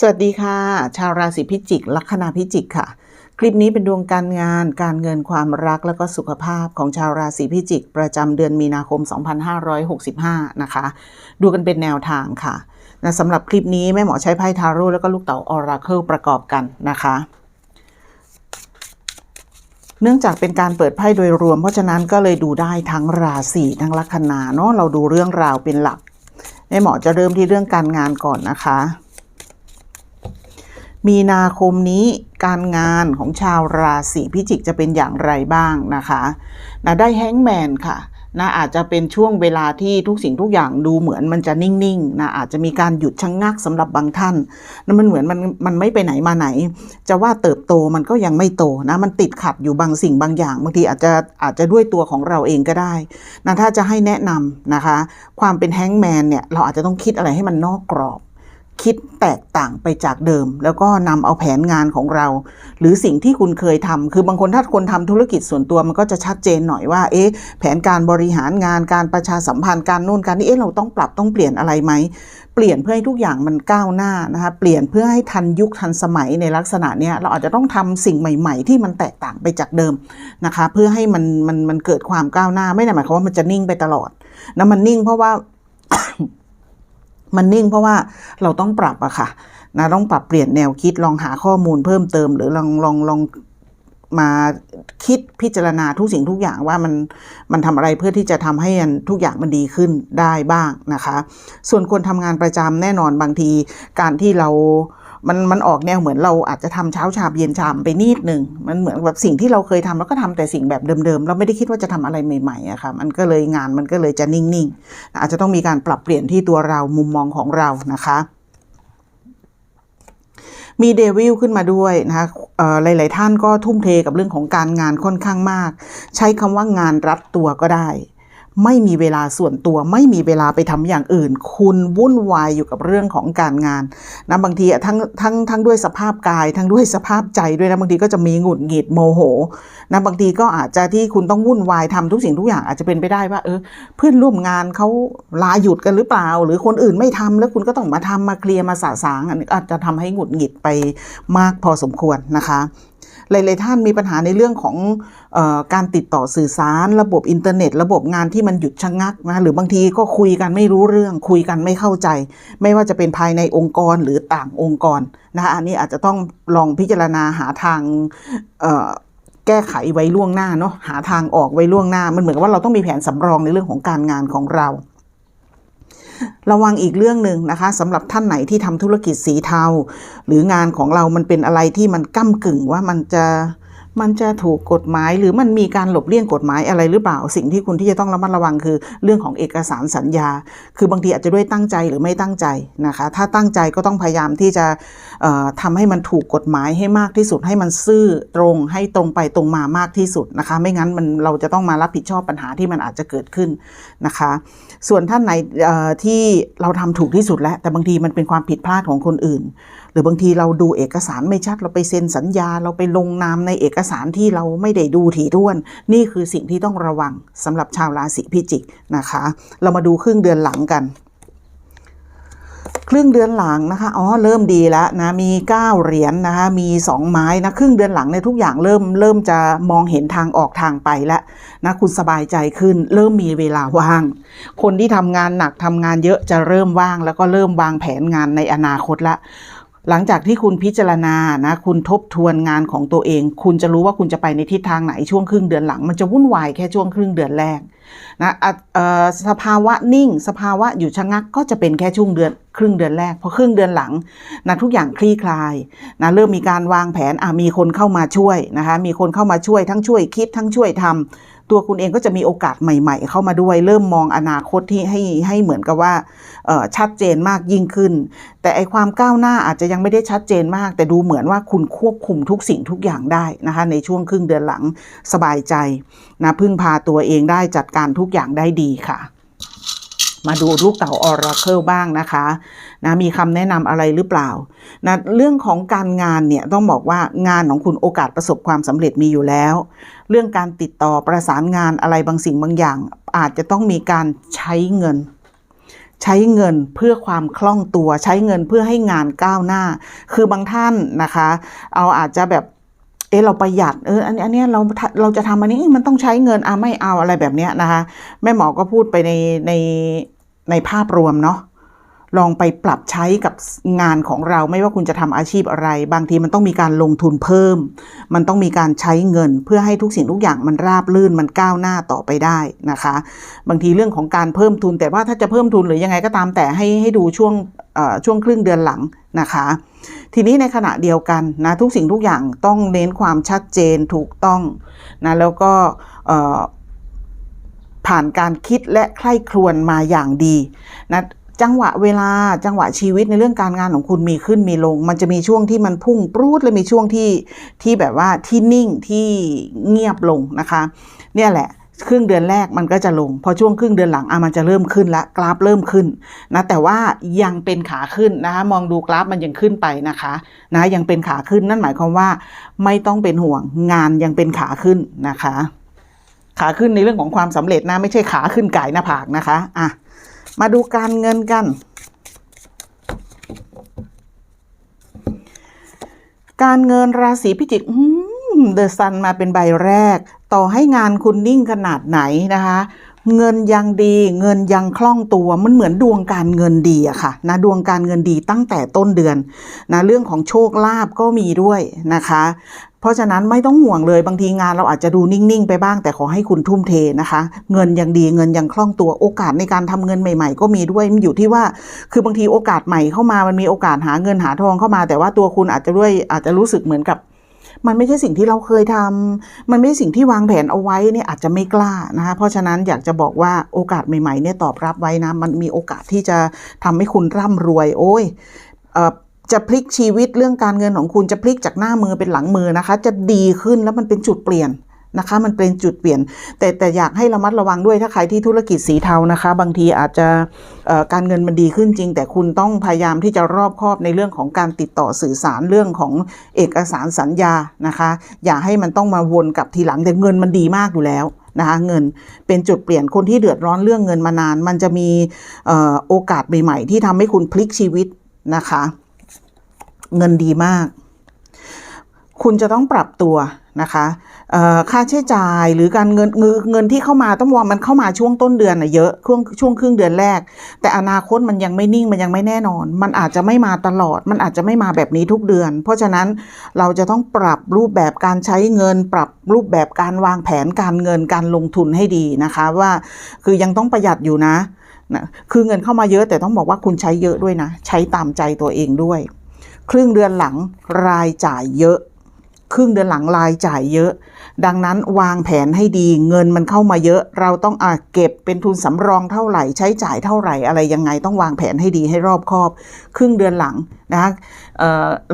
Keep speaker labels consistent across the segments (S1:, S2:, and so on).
S1: สวัสดีค่ะ ชาวราศีพิจิก ลัคนาพิจิกค่ะ คลิปนี้เป็นดวงการงาน การเงินความรักและก็สุขภาพของชาวราศีพิจิก ประจำเดือนมีนาคม 2565 นะคะ ดูกันเป็นแนวทางค่ะนะสำหรับคลิปนี้แม่หมอใช้ไพ่ทาโร่แล้วก็ลูกเต๋าออราเคิลประกอบกันนะคะเนื่องจากเป็นการเปิดไพ่โดยรวม เพราะฉะนั้นก็เลยดูได้ทั้งราศีทั้งลัคนาเนาะเราดูเรื่องราวเป็นหลักแม่หมอจะเริ่มที่เรื่องการงานก่อนนะคะ มีนาคมนี้การงานของชาวราศีพิจิกจะเป็นอย่างไรบ้างนะคะนะได้แฮงแมนค่ะนะอาจจะเป็นช่วงเวลาที่ทุกสิ่งทุกอย่างดูเหมือนมันจะนิ่งๆนะอาจจะมีการหยุดชะงงักสำหรับบางท่านนะมันเหมือนมันมันไม่ไปไหนมาไหน จะว่าเติบโตมันก็ยังไม่โตนะมันติดขัดอยู่บางสิ่งบางอย่างบางทีอาจจะอาจจะด้วยตัวของเราเองก็ได้นะถ้าจะให้แนะนำนะคะ ความเป็นแฮงแมนเนี่ยเราอาจจะต้องคิดอะไรให้มันนอกกรอบ คิดแตกต่างไปจากเดิม แล้วก็นำเอาแผนงานของเรา หรือสิ่งที่คุณเคยทำคือบางคนถ้าคนทำธุรกิจส่วนตัวมันก็จะชัดเจนหน่อยว่า เอ๊ะ แผนการบริหารงานการประชาสัมพันธ์การนู่นการนี่เอ๊ะเราต้องปรับต้องเปลี่ยนอะไรไหมเปลี่ยนเพื่อให้ทุกอย่างมันก้าวหน้านะคะเปลี่ยนเพื่อให้ทันยุคทันสมัยในลักษณะเนี้ยเราอาจจะต้องทำสิ่งใหม่ ๆ ที่มันแตกต่างไปจากเดิมนะคะ เพื่อให้มันมันมันเกิดความก้าวหน้าไม่ได้หมายความว่ามันจะนิ่งไปตลอดนะมันนิ่งเพราะว่า มันนิ่งเพราะว่าเราต้องปรับอะค่ะนะต้องปรับเปลี่ยนแนวคิดลองหาข้อมูลเพิ่มเติม หรือลองลองลองมาคิดพิจารณาทุกสิ่งทุกอย่างว่ามันมันทำอะไรเพื่อที่จะทำให้ทุกอย่างมันดีขึ้นได้บ้างนะคะ ส่วนคนทำงานประจำแน่นอนบางทีการที่เรา มันมันออกแนวเหมือนเราอาจจะทำเช้าชามเย็นชามไปนิดหนึ่งมันเหมือนแบบสิ่งที่เราเคยทำแล้วก็ทำแต่สิ่งแบบเดิมๆเราไม่ได้คิดว่าจะทำอะไรใหม่ๆอะค่ะมันก็เลยงานมันก็เลยจะนิ่งๆ อาจจะต้องมีการปรับเปลี่ยนที่ตัวเรามุมมองของเรานะคะมีเดวิลขึ้นมาด้วยนะคะเอ่อหลาย ๆ ท่านก็ทุ่มเทกับเรื่องของการงานค่อนข้างมาก ใช้คำว่างานรัดตัวก็ได้ ไม่มีเวลาส่วนตัวไม่มีเวลาไปทำอย่างอื่น คุณวุ่นวายอยู่กับเรื่องของการงานนะบางทีอะทั้งทั้งทั้งด้วยสภาพกายทั้งด้วยสภาพใจด้วยนะบางทีก็จะมีหงุดหงิดโมโหนะบางทีก็อาจจะที่คุณต้องวุ่นวายทำทุกสิ่งทุกอย่างอาจจะเป็นไปได้ว่าเออเพื่อนร่วมงานเขาลาหยุดกันหรือเปล่า หรือคนอื่นไม่ทำแล้วคุณก็ต้องมาทำมาเคลียร์มาสะสางอันนี้อาจจะทำให้หงุดหงิดไปมากพอสมควรนะคะ หลายๆท่านมีปัญหาในเรื่องของออการติดต่อสื่อสาร ระบบอินเทอร์เน็ต ระบบงานที่มันหยุดชะงักนะหรือบางทีก็คุยกันไม่รู้เรื่อง คุยกันไม่เข้าใจ ไม่ว่าจะเป็นภายในองค์กรหรือต่างองค์กรนะคะอันนี้อาจจะต้องลองพิจารณาหาทางแก้ไขไว้ล่วงหน้าเนาะหาทางออกไว้ล่วงหน้ามันเหมือนกับว่าเราต้องมีแผนสำรองในเรื่องของการงานของเรา ระวังอีกเรื่องหนึ่งนะคะสำหรับท่านไหนที่ทำธุรกิจสีเทา หรืองานของเรามันเป็นอะไรที่มันก้ากึ่งว่ามันจะ มันจะถูกกฎหมายหรือมันมีการหลบเลี่ยงกฎหมายอะไรหรือเปล่า สิ่งที่คุณที่จะต้องระมัดระวังคือเรื่องของเอกสารสัญญา คือบางทีอาจจะด้วยตั้งใจหรือไม่ตั้งใจนะคะ ถ้าตั้งใจก็ต้องพยายามที่จะเอ่อทำให้มันถูกกฎหมายให้มากที่สุดให้มันซื่อตรงให้ตรงไปตรงมามากที่สุดนะคะ ไม่งั้นมันเราจะต้องมารับผิดชอบปัญหาที่มันอาจจะเกิดขึ้นนะคะ ส่วนท่านไหนที่เราทำถูกที่สุดแล้วแต่บางทีมันเป็นความผิดพลาดของคนอื่น รือบางทีเราดูเอกสารไม่ชัดเราไปเซ็นสัญญา เราไปลงนามในเอกสารที่เราไม่ได้ดูถี่ถ้วน นี่คือสิ่งที่ต้องระวังสำหรับชาวราศีพิจิกนะคะ เรามาดูครึ่งเดือนหลังกันครึ่งเดือนหลังนะคะ อ๋อ เริ่มดีแล้วนะ มี 9 เหรียญนนะคะ มี 2 ไม้นะ ครึ่งเดือนหลังในทุกอย่างเริ่มเริ่มจะมองเห็นทางออกทางไปแล้วนะ คุณสบายใจขึ้น เริ่มมีเวลาว่าง คนที่ทำงานหนักทำงานเยอะจะเริ่มว่าง แล้วก็เริ่มวางแผนงานในอนาคตละ หลังจากที่คุณพิจารณานะคุณทบทวนงานของตัวเอง คุณจะรู้ว่าคุณจะไปในทิศทางไหนช่วงครึ่งเดือนหลัง มันจะวุ่นวายแค่ช่วงครึ่งเดือนแรกนะเอ่อสภาวะนิ่ง สภาวะอยู่ชะงักก็จะเป็นแค่ช่วงเดือนครึ่งเดือนแรกพอครึ่งเดือนหลังนะทุกอย่างคลี่คลายนะเริ่มมีการวางแผนอะมีคนเข้ามาช่วยนะคะมีคนเข้ามาช่วยทั้งช่วยคิดทั้งช่วยทำ ตัวคุณเองก็จะมีโอกาสใหม่ ๆ เข้ามาด้วย เริ่มมองอนาคตที่ให้ให้เหมือนกับว่าชัดเจนมากยิ่งขึ้น แต่ไอความก้าวหน้าอาจจะยังไม่ได้ชัดเจนมาก แต่ดูเหมือนว่าคุณควบคุมทุกสิ่งทุกอย่างได้นะคะในช่วงครึ่งเดือนหลังสบายใจนะพึ่งพาตัวเองได้จัดการทุกอย่างได้ดีค่ะ มาดูลูกเต่าออราเคิลบ้างนะคะนะมีคำแนะนำอะไรหรือเปล่านะเรื่องของการงานเนี่ยต้องบอกว่างานของคุณโอกาสประสบความสำเร็จมีอยู่แล้ว เรื่องการติดต่อประสานงานอะไรบางสิ่งบางอย่าง อาจจะต้องมีการใช้เงินใช้เงินเพื่อความคล่องตัวใช้เงินเพื่อให้งานก้าวหน้า คือบางท่านนะคะ เอาอาจจะแบบเออเราประหยัดเอออันอันเนี้ยเราเราจะทำอันนี้มันต้องใช้เงินอะไม่เอาอะไรแบบเนี้ยนะคะ แม่หมอก็พูดไปในใน ในภาพรวมเนาะลองไปปรับใช้กับงานของเราไม่ว่าคุณจะทำอาชีพอะไร บางทีมันต้องมีการลงทุนเพิ่ม มันต้องมีการใช้เงิน เพื่อให้ทุกสิ่งทุกอย่างมันราบลื่นมันก้าวหน้าต่อไปได้นะคะ บางทีเรื่องของการเพิ่มทุน แต่ว่าถ้าจะเพิ่มทุนหรือยังไงก็ตามแต่ให้ให้ดูช่วงช่วงครึ่งเดือนหลังนะคะ ทีนี้ในขณะเดียวกันนะทุกสิ่งทุกอย่างต้องเน้นความชัดเจนถูกต้องนะแล้วก็ ผ่านการคิดและใคร่ครวญมาอย่างดีนะจังหวะเวลาจังหวะชีวิตในเรื่องการงานของคุณมีขึ้นมีลง มันจะมีช่วงที่มันพุ่งปรูดและมีช่วงที่ที่แบบว่าที่นิ่งที่เงียบลงนะคะ เนี่ยแหละครึ่งเดือนแรกมันก็จะลง พอช่วงครึ่งเดือนหลังอะมันจะเริ่มขึ้นละกราฟเริ่มขึ้นนะแต่ว่ายังเป็นขาขึ้นนะคะมองดูกราฟมันยังขึ้นไปนะคะนะยังเป็นขาขึ้นนั่นหมายความว่าไม่ต้องเป็นห่วงงานยังเป็นขาขึ้นนะคะ ขาขึ้นในเรื่องของความสำเร็จนะไม่ใช่ขาขึ้นไก่หน้าผากนะคะอะมาดูการเงินกัน การเงินราศีพิจิกเดอะซันมาเป็นใบแรก ต่อให้งานคุณนิ่งขนาดไหนนะคะ เงินยังดี เงินยังคล่องตัวมันเหมือนดวงการเงินดีอะค่ะนะดวงการเงินดีตั้งแต่ต้นเดือนนะเรื่องของโชคลาภก็มีด้วยนะคะ เพราะฉะนั้นไม่ต้องห่วงเลยบางทีงานเราอาจจะดูนิ่งๆ ไปบ้างแต่ขอให้คุณทุ่มเทนะคะ เงินยังดีเงินยังคล่องตัวโอกาสในการทำเงินใหม่ๆ ก็มีด้วยมันอยู่ที่ว่า คือบางทีโอกาสใหม่เข้ามามันมีโอกาสหาเงินหาทองเข้ามา แต่ว่าตัวคุณอาจจะด้วยอาจจะรู้สึกเหมือนกับ มันไม่ใช่สิ่งที่เราเคยทำมันไม่ใช่สิ่งที่วางแผนเอาไว้เนี่ยอาจจะไม่กล้านะคะเพราะฉะนั้นอยากจะบอกว่าโอกาสใหม่ๆเนี่ยตอบรับไว้นะมันมีโอกาสที่จะทำให้คุณร่ำรวย โอ้ยเอ่อจะพลิกชีวิตเรื่องการเงินของคุณจะพลิกจากหน้ามือเป็นหลังมือนะคะ จะดีขึ้นแล้วมันเป็นจุดเปลี่ยน นะคะ มันเป็นจุดเปลี่ยน แต่แต่อยากให้ระมัดระวังด้วยถ้าใครที่ธุรกิจสีเทานะคะ บางทีอาจจะการเงินมันดีขึ้นจริง แต่คุณต้องพยายามที่จะรอบคอบในเรื่องของการติดต่อสื่อสารเรื่องของเอกสารสัญญานะคะ อย่าให้มันต้องมาวนกับทีหลังแต่เงินมันดีมากอยู่แล้วนะคะเงินเป็นจุดเปลี่ยนคนที่เดือดร้อนเรื่องเงินมานาน มันจะมีออโอกาสใหม่ๆ ที่ทำให้คุณพลิกชีวิตนะคะ เงินดีมาก คุณจะต้องปรับตัว นะคะค่าใช้จ่ายหรือการเงินเงินเงินที่เข้ามาต้องมองมันเข้ามาช่วงต้นเดือนน่ะเยอะช่วงช่วงครึ่งเดือนแรก แต่อนาคตมันยังไม่นิ่งมันยังไม่แน่นอน มันอาจจะไม่มาตลอด มันอาจจะไม่มาแบบนี้ทุกเดือน เพราะฉะนั้นเราจะต้องปรับรูปแบบการใช้เงิน ปรับรูปแบบการวางแผนการเงินการลงทุนให้ดีนะคะ ว่าคือยังต้องประหยัดอยู่นะนะคือเงินเข้ามาเยอะแต่ต้องบอกว่าคุณใช้เยอะด้วยนะ ใช้ตามใจตัวเองด้วย ครึ่งเดือนหลังรายจ่ายเยอะ ครึ่งเดือนหลังรายจ่ายเยอะ ดังนั้นวางแผนให้ดีเงินมันเข้ามาเยอะ เราต้องอาเก็บเป็นทุนสำรองเท่าไหร่ ใช้จ่ายเท่าไหร่อะไรยังไงต้องวางแผนให้ดีให้รอบคอบ ครึ่งเดือนหลังนะคะ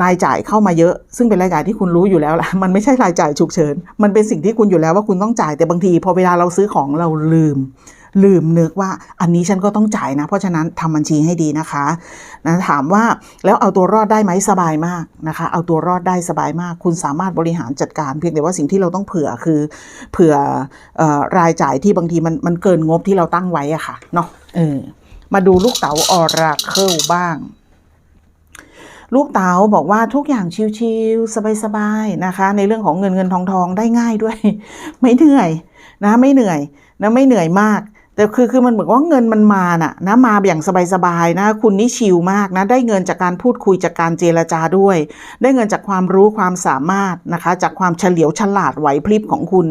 S1: รายจ่ายเข้ามาเยอะ ซึ่งเป็นรายจ่ายที่คุณรู้อยู่แล้วแหละมันไม่ใช่รายจ่ายฉุกเฉินมันเป็นสิ่งที่คุณอยู่แล้วว่าคุณต้องจ่ายแต่บางทีพอเวลาเราซื้อของเราลืม ลืมนึกว่าอันนี้ฉันก็ต้องจ่ายนะ เพราะฉะนั้นทำบัญชีให้ดีนะคะนะถามว่าแล้วเอาตัวรอดได้ไหมสบายมากนะคะ เอาตัวรอดได้สบายมาก คุณสามารถบริหารจัดการ เพียงแต่ว่าสิ่งที่เราต้องเผื่อคือเผื่อออรายจ่ายที่บางทีมันมันเกินงบที่เราตั้งไว้อะค่ะเนาะเออมาดูลูกเต๋าออราเคิลบ้าง ลูกเต๋าบอกว่าทุกอย่างชิวๆสบายๆนะคะ ในเรื่องของเงินเงินทองทองได้ง่ายด้วย ไม่เหนื่อยนะไม่เหนื่อยนะไม่เหนื่อยมาก แต่คือคือมันเหมือนว่าเงินมันมาน่ะนะมาอย่างสบายๆนะคุณนี่ชิลมากนะได้เงินจากการพูดคุยจากการเจรจาด้วย ได้เงินจากความรู้ความสามารถนะคะ จากความเฉลียวฉลาดไหวพริบของคุณ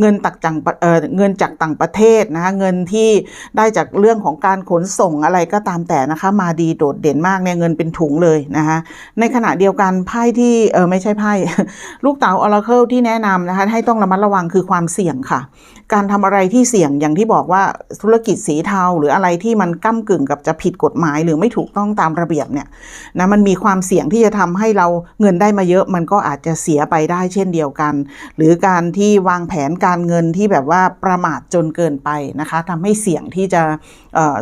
S1: เงินตักจังเออเงินจากต่างประเทศนะคะเงินที่ได้จากเรื่องของการขนส่งอะไรก็ตามแต่นะคะ มาดีโดดเด่นมากเนี่ยเงินเป็นถุงเลยนะคะในขณะเดียวกันไพ่ที่เออไม่ใช่ไพ่ลูกเต๋าออราเคิลที่แนะนำนะคะให้ต้องระมัดระวังคือความเสี่ยงค่ะ การทำอะไรที่เสี่ยงอย่างที่บอกว่าธุรกิจสีเทาหรืออะไรที่มันก้ากึ่งกับจะผิดกฎหมายหรือไม่ถูกต้องตามระเบียบเนี่ยนะมันมีความเสี่ยงที่จะทำให้เราเงินได้มาเยอะ มันก็อาจจะเสียไปได้เช่นเดียวกัน หรือการที่วางแผนการเงินที่แบบว่าประมาทจนเกินไปนะคะทำให้เสี่ยงที่จะ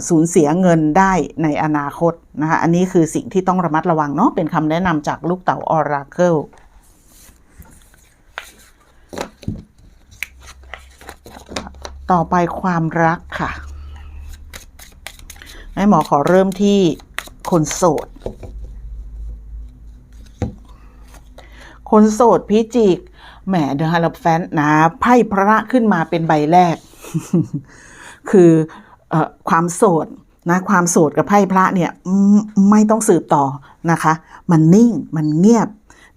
S1: สูญเสียเงินได้ในอนาคตนะคะอันนี้คือสิ่งที่ต้องระมัดระวังเนาะเป็นคำแนะนำจากลูกเต๋าออราเคิล ต่อไปความรักค่ะแม่หมอขอเริ่มที่คนโสด คนโสดพิจิกแหมเดอะฮาร์ลแฟนนะไพ่พระขึ้นมาเป็นใบแรก คืออความโสดนะความโสดกับไพ่พระเนี่ยไม่ต้องสืบต่อนะคะ มันนิ่งมันเงียบ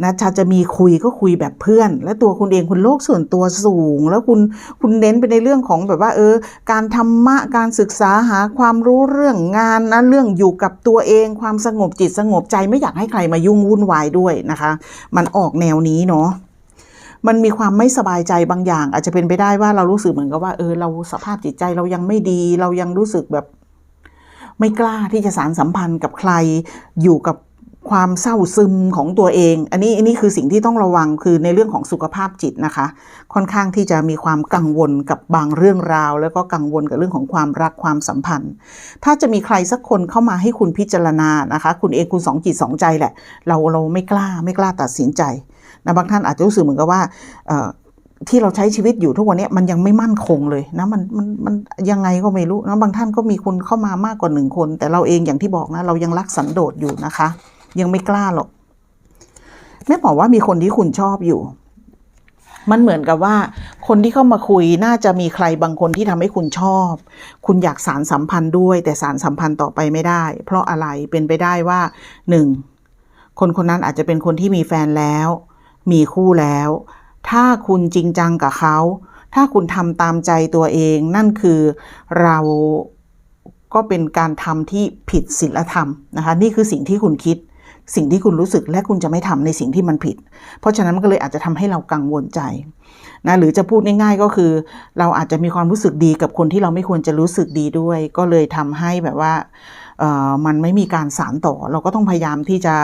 S1: นะถ้าจะมีคุยก็คุยแบบเพื่อน และตัวคุณเองคุณโลกส่วนตัวสูง แล้วคุณคุณเน้นไปในเรื่องของแบบว่าเออ การธรรมะการศึกษาหาความรู้เรื่องงานนะเรื่องอยู่กับตัวเองความสงบจิตสงบใจไม่อยากให้ใครมายุ่งวุ่นวายด้วยนะคะ มันออกแนวนี้เนาะมันมีความไม่สบายใจบางอย่าง อาจจะเป็นไปได้ว่าเรารู้สึกเหมือนกับว่าเออเราสภาพจิตใจเรายังไม่ดี เรายังรู้สึกแบบ ไม่กล้าที่จะสารสัมพันธ์กับใครอยู่กับ ความเศร้าซึมของตัวเอง อันนี้อันนี้คือสิ่งที่ต้องระวังคือในเรื่องของสุขภาพจิตนะคะ ค่อนข้างที่จะมีความกังวลกับบางเรื่องราว แล้วก็กังวลกับเรื่องของความรักความสัมพันธ์ ถ้าจะมีใครสักคนเข้ามาให้คุณพิจารณานะคะ คุณเองคุณสองจิตสองใจแหละ เราเราไม่กล้าไม่กล้าตัดสินใจนะบางท่านอาจจะรู้สึกเหมือนกับว่าที่เราใช้ชีวิตอยู่ทุกวันนี้มันยังไม่มั่นคงเลยนะมันมันมันยังไงก็ไม่รู้นะบางท่านก็มีคนเข้ามามากกว่าหนึ่งคน แต่เราเองอย่างที่บอกนะ เรายังรักสันโดษอยู่นะคะ ยังไม่กล้าหรอกแม่บอกว่ามีคนที่คุณชอบอยู่ มันเหมือนกับว่า คนที่เข้ามาคุยน่าจะมีใครบางคนที่ทำให้คุณชอบ คุณอยากสารสัมพันธ์ด้วย แต่สารสัมพันธ์ต่อไปไม่ได้ เพราะอะไรเป็นไปได้ว่าหนึ่งคนคนนั้นอาจจะเป็นคนที่มีแฟนแล้ว มีคู่แล้ว ถ้าคุณจริงจังกับเขาถ้าคุณทำตามใจตัวเองนั่นคือเราก็เป็นการทำที่ผิดศีลธรรมนะคะ นี่คือสิ่งที่คุณคิด สิ่งที่คุณรู้สึกและคุณจะไม่ทำในสิ่งที่มันผิด เพราะฉะนั้นมันก็เลยอาจจะทำให้เรากังวลใจนะหรือจะพูดง่ายๆก็คือ เราอาจจะมีความรู้สึกดีกับคนที่เราไม่ควรจะรู้สึกดีด้วย ก็เลยทำให้แบบว่ามันไม่มีการสารต่อ เราก็ต้องพยายามที่จะ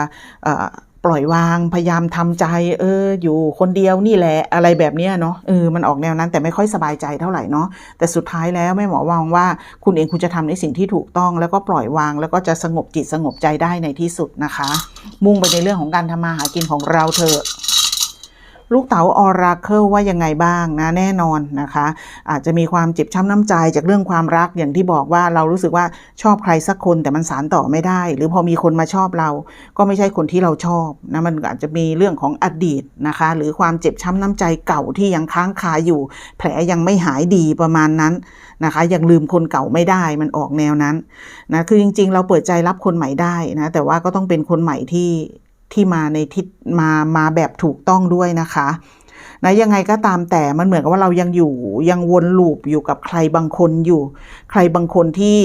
S1: ปล่อยวางพยายามทำใจ เออ อยู่คนเดียวนี่แหละอะไรแบบเนี้ยเนาะเออมันออกแนวนั้นแต่ไม่ค่อยสบายใจเท่าไหร่เนาะแต่สุดท้ายแล้วแม่หมอวางว่า คุณเองคุณจะทำในสิ่งที่ถูกต้อง แล้วก็ปล่อยวางแล้วก็จะสงบจิตสงบใจได้ในที่สุดนะคะ มุ่งไปในเรื่องของการทำมาหากินของเราเถอะ ลูกเต๋าออราเคิลว่ายังไงบ้างนะแน่นอนนะคะ อาจจะมีความเจ็บช้ำน้ำใจจากเรื่องความรักอย่างที่บอกว่าเรารู้สึกว่าชอบใครสักคนแต่มันสารต่อไม่ได้ หรือพอมีคนมาชอบเรา ก็ไม่ใช่คนที่เราชอบนะมันอาจจะมีเรื่องของอดีตนะคะ หรือความเจ็บช้ำน้ำใจเก่าที่ยังค้างคาอยู่ แผลยังไม่หายดีประมาณนั้นนะคะยังลืมคนเก่าไม่ได้มันออกแนวนั้นนะคือจริง ๆ เราเปิดใจรับคนใหม่ได้นะแต่ว่าก็ต้องเป็นคนใหม่ที่ ที่มาในทิศมามาแบบถูกต้องด้วยนะคะนะยังไงก็ตามแต่มันเหมือนกับว่าเรายังอยู่ยังวนลูปอยู่กับใครบางคนอยู่ ใครบางคนที่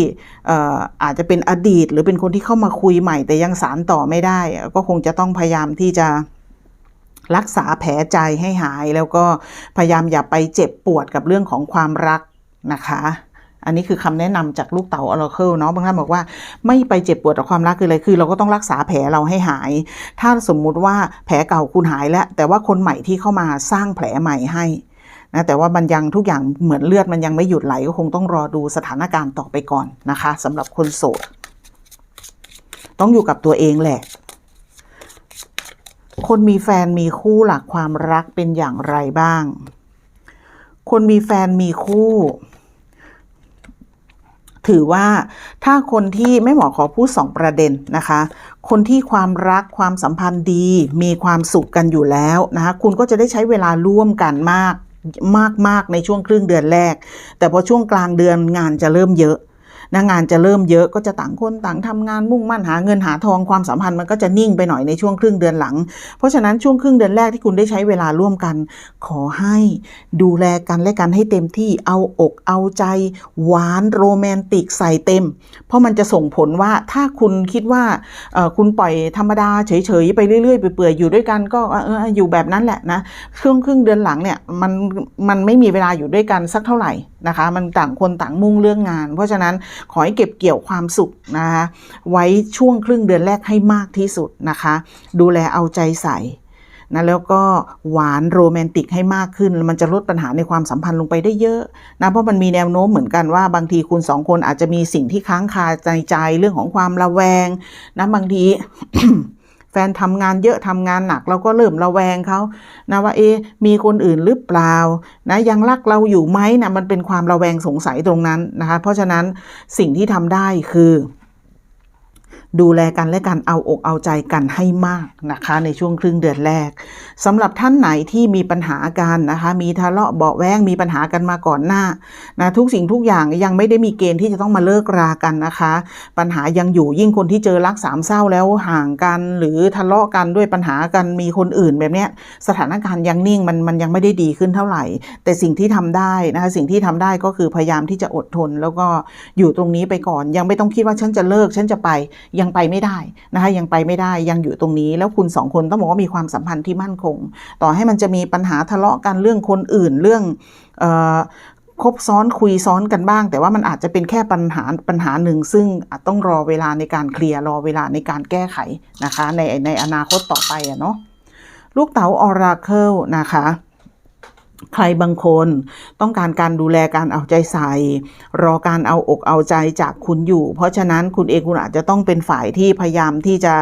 S1: อาจจะเป็นอดีต หรือเป็นคนที่เข้ามาคุยใหม่ แต่ยังสารต่อไม่ได้ ก็คงจะต้องพยายามที่จะรักษาแผลใจให้หาย แล้วก็พยายามอย่าไปเจ็บปวดกับเรื่องของความรักนะคะ อันนี้คือคำแนะนำจากลูกเต๋าออร์เคิลเนาะบางท่านบอกว่าไม่ไปเจ็บปวดกับความรักคืออะไรคือ เราก็ต้องรักษาแผลเราให้หาย ถ้าสมมุติว่าแผลเก่าคุณหายแล้ว แต่ว่าคนใหม่ที่เข้ามาสร้างแผลใหม่ให้นะแต่ว่ามันยังทุกอย่างเหมือนเลือดมันยังไม่หยุดไหลก็คงต้องรอดูสถานการณ์ต่อไปก่อนนะคะสำหรับคนโสด ต้องอยู่กับตัวเองแหละ คนมีแฟนมีคู่หลักความรักเป็นอย่างไรบ้าง คนมีแฟนมีคู่ ถือว่าถ้าคนที่ไม่หมอขอพูดสองประเด็นนะคะ คนที่ความรักความสัมพันธ์ดีมีความสุขกันอยู่แล้วนะคะคุณก็จะได้ใช้เวลาร่วมกันมากมากมากในช่วงครึ่งเดือนแรก แต่พอช่วงกลางเดือนงานจะเริ่มเยอะ นะงานจะเริ่มเยอะก็จะต่างคนต่างทำงานมุ่งมั่นหาเงินหาทองความสัมพันธ์มันก็จะนิ่งไปหน่อยในช่วงครึ่งเดือนหลัง เพราะฉะนั้นช่วงครึ่งเดือนแรกที่คุณได้ใช้เวลาร่วมกัน ขอให้ดูแลกันและกันให้เต็มที่เอาอกเอาใจ หวานโรแมนติกใส่เต็ม เพราะมันจะส่งผลว่าถ้าคุณคิดว่าคุณปล่อยธรรมดาเฉยๆไปเรื่อยๆเปื่อยๆอยู่ด้วยกันก็เอออยู่แบบนั้นแหละนะช่วงครึ่งเดือนหลังเนี่ยมันมันไม่มีเวลาอยู่ด้วยกันสักเท่าไหร่นะคะ มันต่างคนต่างมุ่งเรื่องงาน เพราะฉะนั้นขอให้เก็บเกี่ยวความสุขนะคะไว้ช่วงครึ่งเดือนแรกให้มากที่สุดนะคะ ดูแลเอาใจใส่นะแล้วก็หวานโรแมนติกให้มากขึ้น มันจะลดปัญหาในความสัมพันธ์ลงไปได้เยอะนะเพราะมันมีแนวโน้มเหมือนกันว่าบางทีคุณสองคนอาจจะมีสิ่งที่ค้างคาใจใจเรื่องของความระแวงนะบางที แฟนทำงานเยอะทำงานหนักเราก็เริ่มระแวงเขานะว่าเอ๊มีคนอื่นหรือเปล่านะยังรักเราอยู่ไหมนะมันเป็นความระแวงสงสัยตรงนั้นนะคะเพราะฉะนั้นสิ่งที่ทำได้คือ ดูแลกันและกันเอาอกเอาใจกันให้มากนะคะ ในช่วงครึ่งเดือนแรกสำหรับท่านไหนที่มีปัญหากันนะคะ มีทะเลาะเบาแวงมีปัญหากันมาก่อนหน้านะทุกสิ่งทุกอย่างยังไม่ได้มีเกณฑ์ที่จะต้องมาเลิกรากันนะคะ ปัญหายังอยู่ยิ่งคนที่เจอรักสามเศร้าแล้วห่างกัน หรือทะเลาะกันด้วยปัญหากันมีคนอื่นแบบเนี้ยสถานการณ์ยังนิ่งมันมันยังไม่ได้ดีขึ้นเท่าไหร่ แต่สิ่งที่ทำได้นะคะสิ่งที่ทำได้ก็คือพยายามที่จะอดทน แล้วก็อยู่ตรงนี้ไปก่อน ยังไม่ต้องคิดว่าฉันจะเลิกฉันจะไปยังไปไม่ได้นะคะยังไปไม่ได้ยังอยู่ตรงนี้ แล้วคุณสองคนต้องบอกว่ามีความสัมพันธ์ที่มั่นคง ต่อให้มันจะมีปัญหาทะเลาะกันเรื่องคนอื่นเรื่องคบซ้อนคุยซ้อนกันบ้าง แต่ว่ามันอาจจะเป็นแค่ปัญหาปัญหาหนึ่ง ซึ่งอาจต้องรอเวลาในการเคลียร์รอเวลาในการแก้ไขนะคะ ในในอนาคตต่อไปอะเนาะลูกเต๋าออราเคิลนะคะ ใครบางคนต้องการการดูแลการเอาใจใส่ รอการเอาอกเอาใจจากคุณอยู่ เพราะฉะนั้นคุณเองคุณอาจจะต้องเป็นฝ่ายที่พยายามที่จะ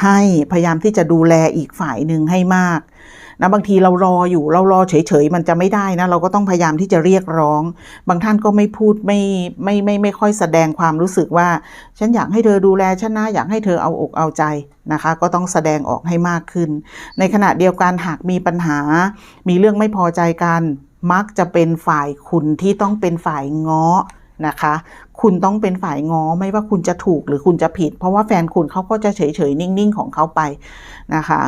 S1: ให้พยายามที่จะดูแลอีกฝ่ายหนึ่งให้มาก นะบางทีเรารออยู่เรารอเฉยๆมันจะไม่ได้นะเราก็ต้องพยายามที่จะเรียกร้อง บางท่านก็ไม่พูดไม่ไม่ไม่ไม่ค่อยแสดงความรู้สึกว่า ฉันอยากให้เธอดูแลฉันนะอยากให้เธอเอาอกเอาใจนะคะ ก็ต้องแสดงออกให้มากขึ้น ในขณะเดียวกันหากมีปัญหา มีเรื่องไม่พอใจกันมักจะเป็นฝ่ายคุณที่ต้องเป็นฝ่ายง้อนะคะ คุณต้องเป็นฝ่ายง้อไม่ว่าคุณจะถูกหรือคุณจะผิด เพราะว่าแฟนคุณเขาก็จะเฉยๆนิ่งๆของเขาไปนะคะ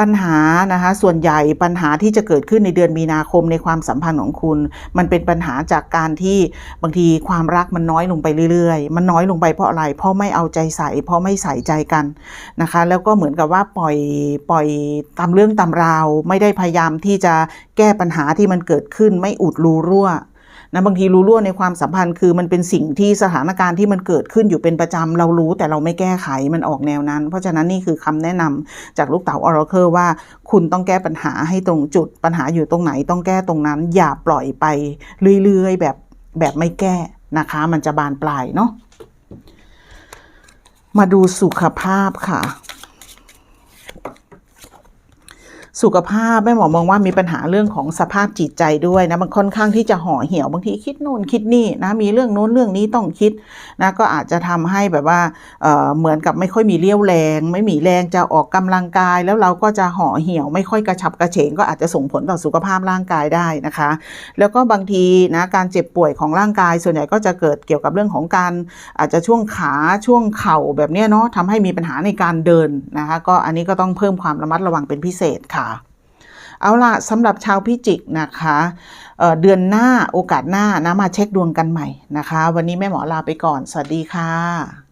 S1: ปัญหานะคะส่วนใหญ่ปัญหาที่จะเกิดขึ้นในเดือนมีนาคมในความสัมพันธ์ของคุณ มันเป็นปัญหาจากการที่บางทีความรักมันน้อยลงไปเรื่อยๆ มันน้อยลงไปเพราะอะไรเพราะไม่เอาใจใส่ เพราะไม่ใส่ใจกันนะคะ แล้วก็เหมือนกับว่าปล่อยปล่อยตามเรื่องตามราว ไม่ได้พยายามที่จะแก้ปัญหาที่มันเกิดขึ้น ไม่อุดรูรั่ว นะบางทีรู้รั่วในความสัมพันธ์คือมันเป็นสิ่งที่สถานการณ์ที่มันเกิดขึ้นอยู่เป็นประจำเรารู้แต่เราไม่แก้ไขมันออกแนวนั้น เพราะฉะนั้นนี่คือคำแนะนำจากลูกเต๋าออร์เคิลว่า คุณต้องแก้ปัญหาให้ตรงจุด ปัญหาอยู่ตรงไหนต้องแก้ตรงนั้น อย่าปล่อยไปเรื่อยๆ แบบแบบไม่แก้นะคะ มันจะบานปลายเนาะมาดูสุขภาพค่ะ สุขภาพแม่หมอมองว่ามีปัญหาเรื่องของสภาพจิตใจด้วยนะมันค่อนข้างที่จะห่อเหี่ยวบางทีคิดโน่นคิดนี่นะมีเรื่องโน้นเรื่องนี้ต้องคิดนะก็อาจจะทำให้แบบว่าเเหมือนกับไม่ค่อยมีเรี่ยวแรง ไม่มีแรงจะออกกำลังกาย แล้วเราก็จะห่อเหี่ยว ไม่ค่อยกระฉับกระเฉงก็อาจจะส่งผลต่อสุขภาพร่างกายได้นะคะ แล้วก็บางทีนะการเจ็บป่วยของร่างกาย ส่วนใหญ่ก็จะเกิดเกี่ยวกับเรื่องของการอาจจะช่วงขาช่วงเข่าแบบนี้เนาะทำให้มีปัญหาในการเดินนะคะก็อันนี้ก็ต้องเพิ่มความระมัดระวังเป็นพิเศษค่ะ เอาล่ะสำหรับชาวพิจิกนะคะเเดือนหน้าโอกาสหน้านะมาเช็คดวงกันใหม่นะคะ วันนี้แม่หมอลาไปก่อน สวัสดีค่ะ